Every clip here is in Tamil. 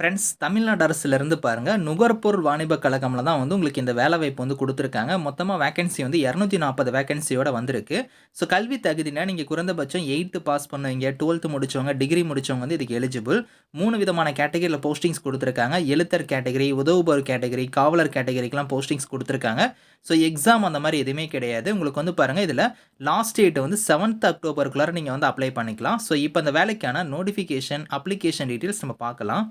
ஃப்ரெண்ட்ஸ் தமிழ்நாடு அரசுலேருந்து பாருங்கள் நுகர்பொருள் வாணிப கழகமில் தான் வந்து உங்களுக்கு இந்த வேலைவாய்ப்பு வந்து கொடுத்துருக்காங்க. மொத்தமாக வேகன்சி வந்து இரநூத்தி நாற்பது வேகன்சியோட வந்திருக்கு. ஸோ கல்வி தகுதினா நீங்கள் குறைந்தபட்சம் எயித்து பாஸ் பண்ணுவீங்க. டுவெல்த்து முடிச்சவங்க டிகிரி முடித்தவங்க வந்து இதுக்கு எலிஜிபிள் மூணு விதமான கேட்டகரியில் போஸ்டிங்ஸ் கொடுத்துருக்காங்க. எழுத்தர் கேட்டகரி உதவுபவர் கேட்டகரி காவலர் கேட்டகரிக்கெலாம் போஸ்டிங்ஸ் கொடுத்துருக்காங்க. ஸோ எக்ஸாம் அந்த மாதிரி எதுவுமே கிடையாது. உங்களுக்கு வந்து பாருங்கள் இதில் லாஸ்ட் டேட் வந்து செவன்த் அக்டோபருக்குள்ளார நீங்கள் வந்து அப்ளை பண்ணிக்கலாம். ஸோ இப்போ அந்த வேலைக்கான நோட்டிஃபிகேஷன் அப்ளிகேஷன் டீட்டெயில்ஸ் நம்ம பார்க்கலாம்.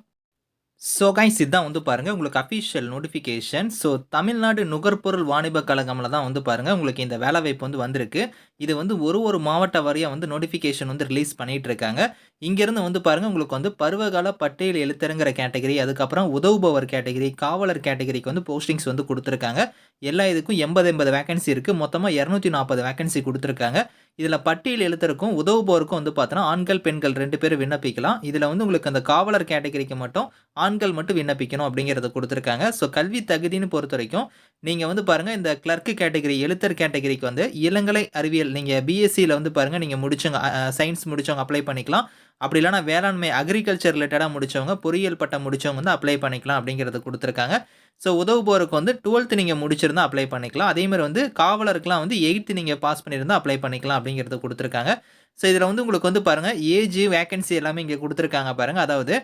ஸோ கைஸ் இதுதான் வந்து பாருங்கள் உங்களுக்கு அஃபிஷியல் நோட்டிஃபிகேஷன் ஸோ தமிழ்நாடு நுகர்பொருள் வாணிப கழகமில் தான் வந்து பாருங்கள் உங்களுக்கு இந்த வேலைவாய்ப்பு வந்து வந்திருக்கு. இது வந்து ஒரு ஒரு மாவட்ட வாரியாக வந்து நோட்டிஃபிகேஷன் வந்து ரிலீஸ் பண்ணிகிட்டு இருக்காங்க. இங்கேருந்து வந்து பாருங்கள் உங்களுக்கு வந்து பருவகால பட்டியல் எழுத்தருங்கிற கேட்டகரி அதுக்கப்புறம் உதவுபவர் கேட்டகரி காவலர் கேட்டகரிக்கு வந்து போஸ்டிங்ஸ் வந்து கொடுத்துருக்காங்க. எல்லா இதுக்கும் எண்பது எண்பது வேகன்சி இருக்குது மொத்தமாக இரநூத்தி நாற்பது வேகன்சி கொடுத்துருக்காங்க. இதில் பட்டியல் எழுத்தருக்கும் உதவுபவருக்கும் வந்து பார்த்தோன்னா ஆண்கள் பெண்கள் ரெண்டு பேரும் விண்ணப்பிக்கலாம். இதில் வந்து உங்களுக்கு அந்த காவலர் கேட்டகரிக்கு மட்டும் ஆண்கள் மட்டும் விண்ணப்பிக்கணும் அப்படிங்கிறத கொடுத்துருக்காங்க. ஸோ கல்வி தகுதின்னு பொறுத்த வரைக்கும் நீங்கள் வந்து பாருங்கள் இந்த கிளர்க்கு கேட்டகரி எழுத்தர் கேட்டகரிக்கு வந்து இளங்கலை அறிவியல் நீங்கள் பிஎஸ்சியில் வந்து பாருங்கள் நீங்கள் முடிச்சவங்க சயின்ஸ் முடிச்சவங்க அப்ளை பண்ணிக்கலாம். அப்படி இல்லைனா வேளாண்மை அக்ரிகல்ச்சர் ரிலேட்டடாக முடித்தவங்க பொறியியல் பட்டம் முடித்தவங்க வந்து அப்ளை பண்ணிக்கலாம் அப்படிங்கிறத கொடுத்துருக்காங்க. ஸோ உதவுபோருக்கு வந்து டுவெல்த்து நீங்கள் முடிச்சிருந்தா அப்ளை பண்ணிக்கலாம். அதேமாதிரி வந்து காவலருக்குலாம் வந்து எயித்து நீங்கள் பாஸ் பண்ணியிருந்தால் அப்ளை பண்ணிக்கலாம் அப்படிங்கிறத கொடுத்துருக்காங்க. ஸோ இதில் வந்து உங்களுக்கு வந்து பாருங்கள் ஏஜ் வேக்கன்சி எல்லாமே இங்கே கொடுத்துருக்காங்க பாருங்கள் அதாவது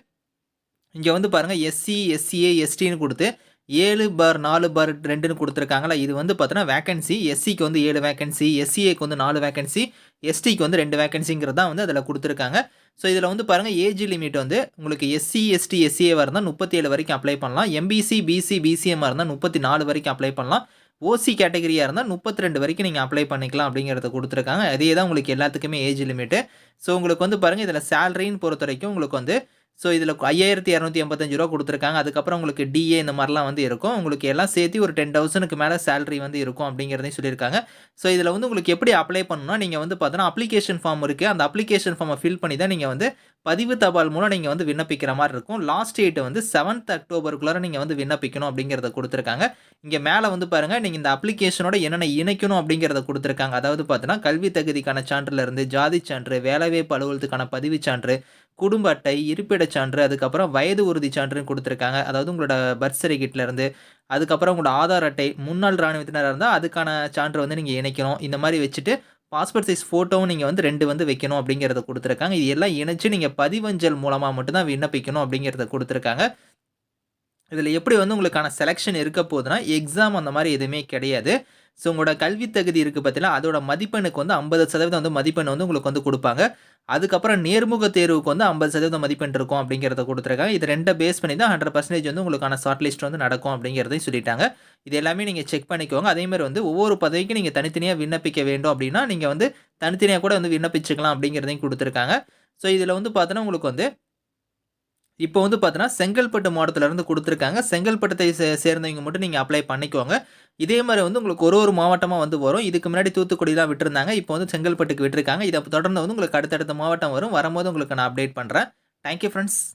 இங்கே வந்து பாருங்கள் எஸ்சி எஸ்சிஏ எஸ்டின்னு கொடுத்து ஏழு பார் நாலு பார் ரெண்டுன்னு கொடுத்துருக்காங்களா இது வந்து பார்த்தோன்னா வேக்கன்சி எஸ்சிக்கு வந்து ஏழு வேக்கன்சி எஸ்சிஏக்கு வந்து நாலு வேக்கன்சி எஸ்டிக்கு வந்து ரெண்டு வேக்கன்சிங்கிறது தான் வந்து அதில் கொடுத்துருக்காங்க. ஸோ இதில் வந்து பாருங்கள் ஏஜ் லிமிட் வந்து உங்களுக்கு எஸ்சி எஸ்டி எஸ்சிஏவாக இருந்தால் முப்பத்தி ஏழு வரைக்கும் அப்ளை பண்ணலாம். எம்பிசி பிசி பிசிஎம்மாக இருந்தால் முப்பத்தி நாலு வரைக்கும் அப்ளை பண்ணலாம். ஓசி கேட்டகரியாக இருந்தால் முப்பத்தி ரெண்டு வரைக்கும் நீங்கள் அப்ளை பண்ணிக்கலாம் அப்படிங்கிறத கொடுத்துருக்காங்க. அதே தான் உங்களுக்கு எல்லாத்துக்குமே ஏஜ் லிமிட்டு ஸோ உங்களுக்கு வந்து பாருங்கள் இதில் சேலரின்னு பொறுத்த வரைக்கும் உங்களுக்கு வந்து ஸோ இதில் ஐயாயிரத்தி இரநூத்தி எண்பத்தஞ்சு ரூபா கொடுத்துருக்காங்க. அதுக்கப்புறம் உங்களுக்கு டிஏ இந்த மாதிரிலாம் வந்து இருக்கும். உங்களுக்கு எல்லாம் சேர்த்து ஒரு டென் தௌசண்ட்க்கு மேலே சேலரி வந்து இருக்கும் அப்படிங்கிறதையும் சொல்லியிருக்காங்க. ஸோ இதில் வந்து உங்களுக்கு எப்படி அப்ளை பண்ணணும்னா நீங்கள் வந்து பார்த்தோன்னா அப்ளிகேஷன் ஃபார்ம் இருக்குது அந்த அப்ளிகேஷன் ஃபார்மை ஃபில் பண்ணி தான் நீங்கள் வந்து பதிவு தபால் மூலம் நீங்கள் வந்து விண்ணப்பிக்கிற மாதிரி இருக்கும். லாஸ்ட் டேட் வந்து செவன்த் அக்டோபருக்குள்ளார நீங்கள் வந்து விண்ணப்பிக்கணும் அப்படிங்கிறத கொடுத்துருக்காங்க. இங்கே மேலே வந்து பாருங்கள் நீங்கள் இந்த அப்ளிகேஷனோட என்னென்ன இணைக்கணும் அப்படிங்கிறத கொடுத்துருக்காங்க. அதாவது பார்த்தீங்கன்னா கல்வி தகுதிக்கான சான்றிலிருந்து ஜாதி சான்று வேலைவாய்ப்பு அலுவலகத்துக்கான பதிவு சான்று குடும்ப அட்டை இருப்பிடச் சான்று அதுக்கப்புறம் வயது உறுதி சான்றுன்னு கொடுத்துருக்காங்க. அதாவது உங்களோட பர்த் சர்டிஃபிகேட்லேருந்து அதுக்கப்புறம் உங்களோட ஆதார் அட்டை முன்னாள் இராணுவத்தினராக இருந்தால் அதுக்கான சான்று வந்து நீங்கள் இணைக்கணும். இந்த மாதிரி வச்சுட்டு பாஸ்போர்ட் சைஸ் ஃபோட்டோவும் நீங்கள் வந்து ரெண்டு வந்து வைக்கணும் அப்படிங்கிறத கொடுத்துருக்காங்க. இது எல்லாம் இணைச்சு நீங்கள் பதிவஞ்சல் மூலமாக மட்டும்தான் விண்ணப்பிக்கணும் அப்படிங்கிறத கொடுத்துருக்காங்க. இதில் எப்படி வந்து உங்களுக்கான செலெக்ஷன் இருக்க போகுதுன்னா எக்ஸாம் அந்த மாதிரி எதுவுமே கிடையாது. ஸோ உங்களோட கல்வி தகுதி இருக்குது பார்த்தீங்கன்னா அதோட மதிப்பெண்ணுக்கு வந்து ஐம்பது சதவீதம் வந்து மதிப்பெண் வந்து உங்களுக்கு வந்து கொடுப்பாங்க. அதுக்கப்புறம் நேர்முக தேர்வுக்கு வந்து ஐம்பது சதவீதம் மதிப்பெண் இருக்கும் அப்படிங்கிறத கொடுத்துருக்காங்க. இது ரெண்டை பேஸ் பண்ணி தான் ஹண்ட்ரட் பர்சன்டேஜ் வந்து உங்களுக்கான ஷார்ட் லிஸ்ட் வந்து நடக்கும் அப்படிங்கிறதையும் சொல்லிட்டாங்க. இது எல்லாமே நீங்கள் செக் பண்ணிக்கோங்க. அதேமாதிரி வந்து ஒவ்வொரு பதவிக்கும் நீங்கள் தனித்தனியாக விண்ணப்பிக்க வேண்டும் அப்படின்னா நீங்கள் வந்து தனித்தனியாக கூட வந்து விண்ணப்பிச்சுக்கலாம் அப்படிங்கிறதையும் கொடுத்துருக்காங்க. ஸோ இதில் வந்து பார்த்தோன்னா உங்களுக்கு வந்து இப்போ வந்து பார்த்தீங்கன்னா செங்கல்பட்டு மாவட்டத்திலேருந்து கொடுத்துருக்காங்க. செங்கல்பட்டத்தை சே சேர்ந்தவங்க மட்டும் நீங்கள் அப்ளை பண்ணிக்கோங்க. இதே மாதிரி வந்து உங்களுக்கு ஒரு ஒரு மாவட்டமாக வந்து வரும். இதுக்கு முன்னாடி தூத்துக்குடி தான் விட்டுருந்தாங்க. இப்போ வந்து செங்கல்பட்டுக்கு விட்டுருக்காங்க. இதை தொடர்ந்து வந்து உங்களுக்கு அடுத்தடுத்த மாவட்டம் வரும். வரும்போது உங்களுக்கு நான் அப்டேட் பண்ணுறேன் தேங்க்யூ ஃப்ரெண்ட்ஸ்